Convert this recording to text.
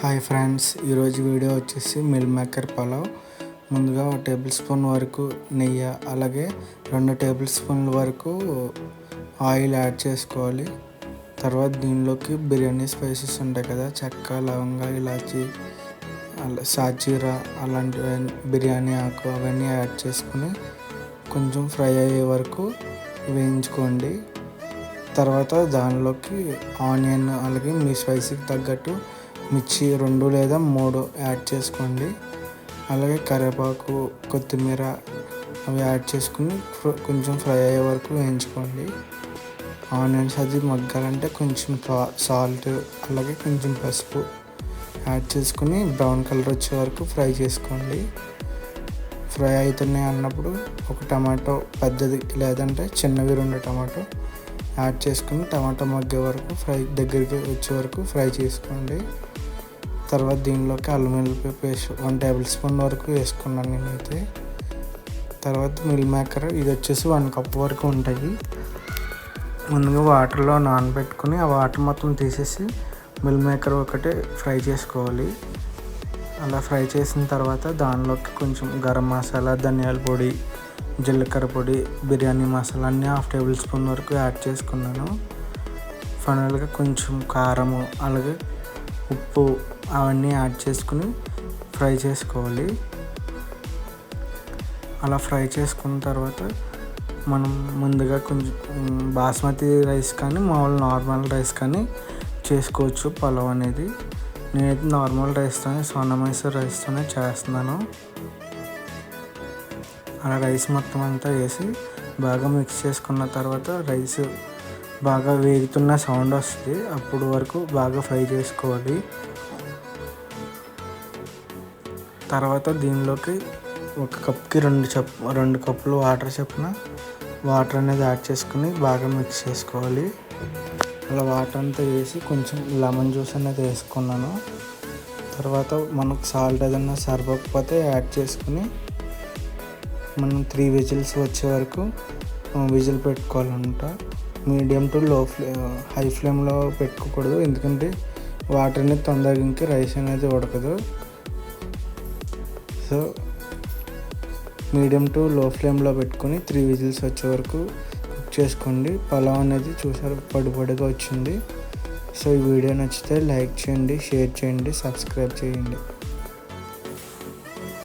Hi friends ఈరోజు video వచ్చేసి meal maker pulao. ముందుగా ఒక టేబుల్ స్పూన్ వరకు నెయ్యి అలాగే రెండు టేబుల్ స్పూన్ల వరకు ఆయిల్ యాడ్ చేసుకోవాలి. తర్వాత దీనిలోకి బిర్యానీ స్పైసెస్ ఉంటాయి కదా చెక్క లవంగా ఇలాచి అలా సాజీరా అలాంటివి బిర్యానీ ఆకు అవన్నీ యాడ్ చేసుకుని కొంచెం ఫ్రై అయ్యే వరకు వేయించుకోండి. తర్వాత దానిలోకి ఆనియన్ అలాగే మీ స్పైసీకి తగ్గట్టు మిర్చి రెండు లేదా మూడు యాడ్ చేసుకోండి. అలాగే కరివేపాకు కొత్తిమీర అవి యాడ్ చేసుకుని కొంచెం ఫ్రై అయ్యే వరకు వేయించుకోండి. ఆనియన్స్ అది మగ్గాలంటే కొంచెం సాల్ట్ అలాగే కొంచెం పసుపు యాడ్ చేసుకుని బ్రౌన్ కలర్ వచ్చే వరకు ఫ్రై చేసుకోండి. ఫ్రై అవుతున్నాయి అన్నప్పుడు ఒక టమాటో పెద్దది లేదంటే చిన్నవి రెండు టమాటో యాడ్ చేసుకుని టమాటో మగ్గే వరకు ఫ్రై దగ్గరికి వచ్చే వరకు ఫ్రై చేసుకోండి. తర్వాత దీనిలోకి అల్లం వెల్లుల్లి పేస్ట్ వన్ టేబుల్ స్పూన్ వరకు వేసుకున్నాను నేనైతే. తర్వాత మిల్ మేకర్ ఇది వచ్చేసి వన్ కప్ వరకు ఉంటాయి. ముందుగా వాటర్లో నానబెట్టుకుని ఆ వాటర్ మొత్తం తీసేసి మిల్ మేకర్ ఒకటి ఫ్రై చేసుకోవాలి. అలా ఫ్రై చేసిన తర్వాత దానిలోకి కొంచెం గరం మసాలా ధనియాల పొడి జీలకర్ర పొడి బిర్యానీ మసాలా అన్నీ హాఫ్ టేబుల్ స్పూన్ వరకు యాడ్ చేసుకున్నాను. ఫైనల్గా కొంచెం కారము అలాగే ఉప్పు అవన్నీ యాడ్ చేసుకుని ఫ్రై చేసుకోవాలి. అలా ఫ్రై చేసుకున్న తర్వాత మనం ముందుగా కొంచెం బాస్మతి రైస్ కానీ మామూలు నార్మల్ రైస్ కానీ చేసుకోవచ్చు పలావ్ అనేది. నేనైతే నార్మల్ రైస్తోనే సోనా మైసూర్ రైస్తోనే చేస్తున్నాను. అలా రైస్ మొత్తం అంతా వేసి బాగా మిక్స్ చేసుకున్న తర్వాత రైస్ బాగా వేగుతున్న సౌండ్ వస్తుంది. అప్పుడు వరకు బాగా ఫ్రై చేసుకోవాలి. తర్వాత దీనిలోకి ఒక కప్కి రెండు చెప్ రెండు కప్పులు వాటర్ చొప్పున వాటర్ అనేది యాడ్ చేసుకుని బాగా మిక్స్ చేసుకోవాలి. అలా వాటర్ అంతా వేసి కొంచెం లెమన్ జ్యూస్ అనేది వేసుకున్నాను. తర్వాత మనకు సాల్ట్ ఏదైనా సరిపోకపోతే యాడ్ చేసుకుని మనం త్రీ విజిల్స్ వచ్చే వరకు విజిల్ పెట్టుకోవాలన్నమాట medium to low flame high ఫ్లేమ్లో పెట్టుకోకూడదు. ఎందుకంటే వాటర్ అనేది తొందరగా ఇంక రైస్ అనేది ఉడకదు. సో మీడియం టు లో ఫ్లేమ్లో పెట్టుకొని త్రీ విజిల్స్ వచ్చే వరకు కుక్ చేసుకోండి. పలావ్ అనేది చూసారు పడిపడిగా వచ్చింది. సో ఈ వీడియో నచ్చితే లైక్ చేయండి షేర్ చేయండి సబ్స్క్రైబ్ చేయండి.